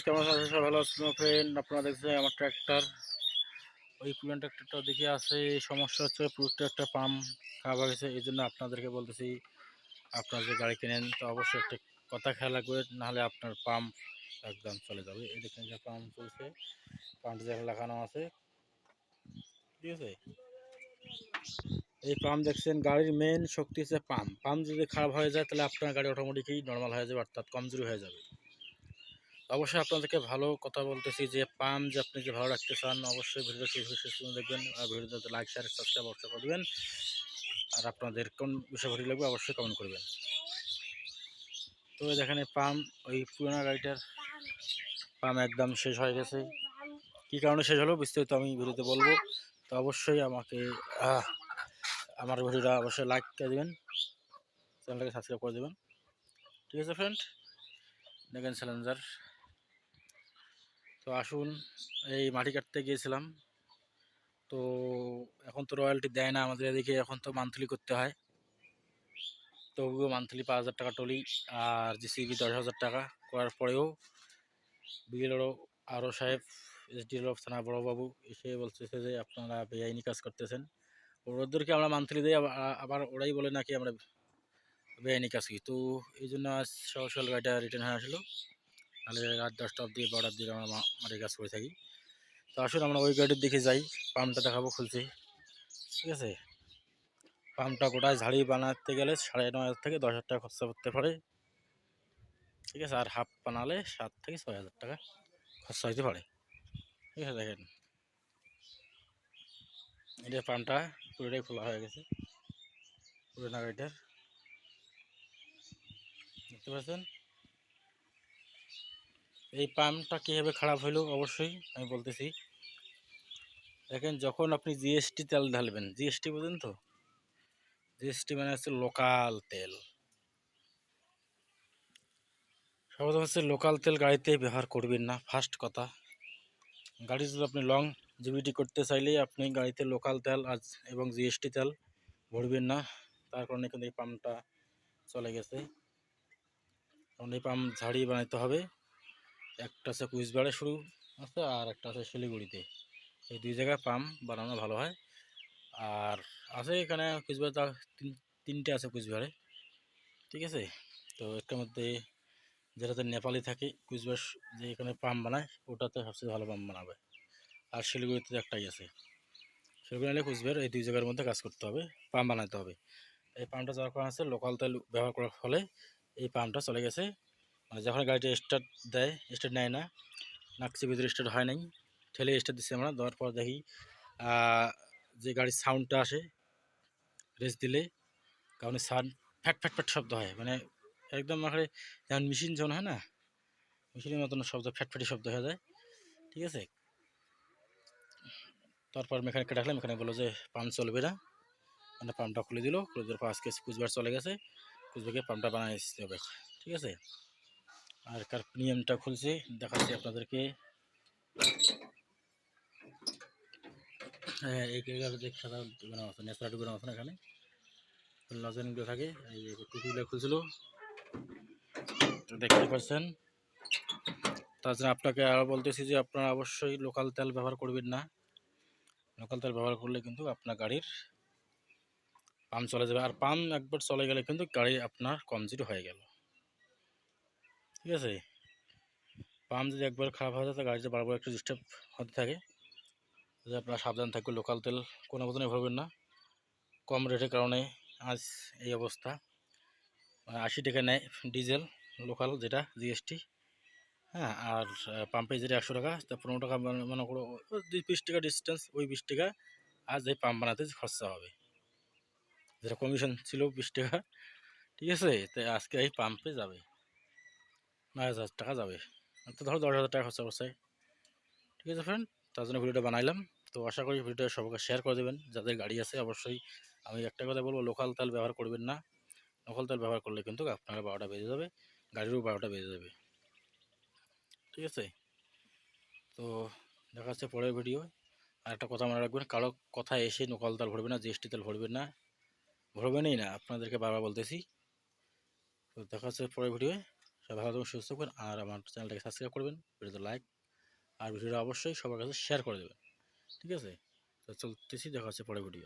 Guys কেমন আছেন? সব ভালো আছেন ফ্রেন্ড আপনারা দেখছেন আমার ট্র্যাক্টর ওই পুরান ট্র্যাক্টরটা দেখে আছে সমস্যা হচ্ছে, পুরোটা একটা পাম্প খারাপ গেছে, এই জন্য আপনাদেরকে বলতেছি, আপনারা যে গাড়ি কেনেন, তো অবশ্যই একটা কথা খেয়াল রাখবেন, নাহলে আপনার পাম্প একদম চলে যাবে। এই দেখেন যে পাম্প চলছে, পাম্প যেখানে লাগানো আছে, ঠিক আছে? এই পাম্প দেখছেন, গাড়ির মেন শক্তি হচ্ছে পাম্প। পাম্প যদি খারাপ হয়ে যায়, তাহলে আপনার গাড়ি অটোমেটিকই নর্মাল হয়ে যাবে, অর্থাৎ কমজোরি হয়ে যাবে। অবশ্যই আপনাদেরকে ভালো কথা বলতেছি যে পাম্প যে আপনি যে ভালো রাখতে চান, অবশ্যই পর্যন্ত দেখবেন আর ভিডিওতে লাইক শেয়ার সাবস্ক্রাইব অবশ্যই করবেন আর আপনাদের কোন বিষয় ভালো লাগবে অবশ্যই কমেন্ট করবেন। তো দেখেন পাম্প ওই পুরোনো গাড়িটার পাম্প একদম শেষ হয়ে গেছে। কী কারণে শেষ হলো বিস্তারিত আমি ভিডিওতে বলব। তো অবশ্যই আমাকে আমার ভিডিওটা অবশ্যই লাইক করে দেবেন। চ্যানেলটাকে সাবস্ক্রাইব করে দেবেন। ঠিক আছে ফ্রেন্ড দেখেন চ্যালেঞ্জার তো আসুন, এই মাটি কাটতে গিয়েছিলাম। তো এখন তো রয়্যালটি দেয় না আমাদের এদিকে, এখন তো মান্থলি করতে হয়। তো মান্থলি পাঁচ হাজার টাকা টলি আর জিসিবি দশ হাজার টাকা করার পরেও বিএলও আরও সাহেব এসডিএল অফ থানা বড়বাবু এসে বলতেছে যে আপনারা বেআইনি কাজ করতেছেন। ওদেরকে আমরা মান্থলি দিই, আবার ওরাই বলে নাকি আমরা বেআইনি কাজ করি। তো এই জন্য আজ সকাল গাড়িটা রিটার্ন হয়ে আসলো। তাহলে রাত দশটা অবধি বারোটার দিকে আমরা মাঠে কাজ করে থাকি। তো আসুন আমরা ওই গাড়ির দিকে যাই, পাম্পটা দেখাবো খুলছি। ঠিক আছে? পাম্পটা গোটায় ঝাড়ি বানাতে গেলে সাড়ে নয় হাজার থেকে দশ হাজার টাকা খরচা করতে পারে। ঠিক আছে? আর হাফ বানালে সাত থেকে ছয় হাজার টাকা খরচা হইতে পারে। ঠিক আছে? দেখেন। এটা পাম্পটা পুরোটাই খোলা হয়ে গেছে। পুরোনো গাড়িটার। দেখতে পাচ্ছেন? এই পাম্পটা কীভাবে খারাপ হলো অবশ্যই আমি বলতেছি। দেখেন, যখন আপনি জিএসটি তেল ঢালবেন জিএসটি বুঝেন তো? জিএসটি মানে হচ্ছে লোকাল তেল। সর্বপ্রথম হচ্ছে লোকাল তেল গাড়িতে ব্যবহার করবেন না ফার্স্ট কথা। গাড়ি যদি আপনি লং জিবিটি করতে চাইলে আপনি গাড়িতে লোকাল তেল আর এবং জিএসটি তেল ভরবেন না। তার কারণে কিন্তু এই পাম্পটা চলে গেছে। কারণ এই পাম্প ঝাড়িয়ে বানাইতে হবে। একটা আছে কুচবিহারে শুরু আছে আর একটা আছে শিলিগুড়িতে। এই দুই জায়গায় পাম্প বানানো ভালো হয়। আর আছে এখানে কুচবিহার তা তিন, তিনটে আছে কুচবিহারে। ঠিক আছে? তো একটার মধ্যে যেটাতে নেপালি থাকে, কুচবিহার যে এখানে পাম্প বানায়, ওটাতে সবচেয়ে ভালো পাম্প বানাবে। আর শিলিগুড়িতে একটাই আছে। শিলিগুড়ি নিলে কুচবিহার এই দুই জায়গার মধ্যে কাজ করতে হবে পাম্প বানাতে হবে। এই পাম্পটা যাওয়ার কারণ আছে লোকাল তেল ব্যবহার করার ফলে এই পাম্পটা চলে গেছে। মানে যখন গাড়িটা স্টার্ট দেয় স্টার্ট নেয় না নাকচি ভিতরে স্টার্ট হয় নাই, ঠেলে স্টার্ট দিচ্ছি আমরা, দেওয়ার পর দেখি যে গাড়ির সাউন্ডটা আসে রেস দিলে, কারণ সাউন্ড ফ্যাট ফ্যাট ফ্যাট শব্দ হয় মানে একদম মানে যেমন মেশিন যখন হয় না মেশিনের মতন শব্দ ফ্যাটফ্যাটি শব্দ হয়ে যায়, ঠিক আছে? তারপর মেকানিককে ডাকলাম মেকানিক বলল যে পাম্প চলবে না। মানে পাম্পটা খুলে দিল, খুলে দেওয়ার পর আজকে কুচবিহার চলে গেছে কুচবিহারকে পাম্পটা দিতে হবে, ঠিক আছে? আর কার প্রিমিয়ামটা খুলছি, দেখাচ্ছি আপনাদেরকে। হ্যাঁ এই সাদা এখানে। লজেনগুলো থাকে, এই টুপিগুলো খুলছিল। দেখতে পাচ্ছেন, তাছাড়া আপনাকে আরও বলতেছি যে আপনারা অবশ্যই লোকাল তেল ব্যবহার করবেন না। লোকাল তেল ব্যবহার করলে কিন্তু আপনার গাড়ির পাম্প চলে যাবে। আর পাম্প একবার চলে গেলে কিন্তু গাড়ি আপনার কমজোরি হয়ে গেল। ঠিক আছে? পাম্প যদি একবার খারাপ হয়ে যায়, তো গাড়িতে বারবার একটু ডিস্টার্ব হতে থাকে। যে আপনারা সাবধান থাকবে লোকাল তেল কোনো মতনই ভরবেন না। কম রেটের কারণে আজ এই অবস্থা। মানে আশি টাকা নেয় ডিজেল লোকাল যেটা জিএসটি হ্যাঁ আর পাম্পে যেটা একশো টাকা, তা পনেরো টাকা মানে করো, দুই বিশ টাকা ডিস্টেন্স ওই বিশ টাকা, আজ এই পাম্প বানাতে খরচা হবে। যেটা কমিশন ছিল বিশ টাকা, ঠিক আছে? তাই আজকে এই পাম্পে যাবে। নয় হাজার টাকা যাবে। তো ধরো দশ হাজার টাকা খরচা করছে। ঠিক আছে ফ্রেন্ড তার জন্য ভিডিওটা বানাইলাম। তো আশা করি ভিডিওটা সবাইকে শেয়ার করে দেবেন। যাদের গাড়ি আছে, অবশ্যই আমি একটা কথা বলব লোকাল তেল ব্যবহার করবেন না। লোকাল তেল ব্যবহার করলে কিন্তু আপনার বারোটা বেজে যাবে গাড়িরও বারোটা বেজে যাবে। ঠিক আছে? তো দেখা যাচ্ছে পরের ভিডিও আর একটা কথা মনে রাখবেন, কারও কথা এসে লোকাল তেল ভরবে না জিএসটি তেল ভরবেন না। ভরবেনই না, আপনাদেরকে বারবার বলতেছি। তো দেখা যাচ্ছে পরের ভিডিও সবাই ভালো থাকবেন সুস্থ থাকবেন আর আমার চ্যানেলটাকে সাবস্ক্রাইব করবেন, ভিডিওতে লাইক আর ভিডিওটা অবশ্যই সবার কাছে শেয়ার করে দেবেন, ঠিক আছে? তো চলতেছি, দেখা হচ্ছে পরে ভিডিও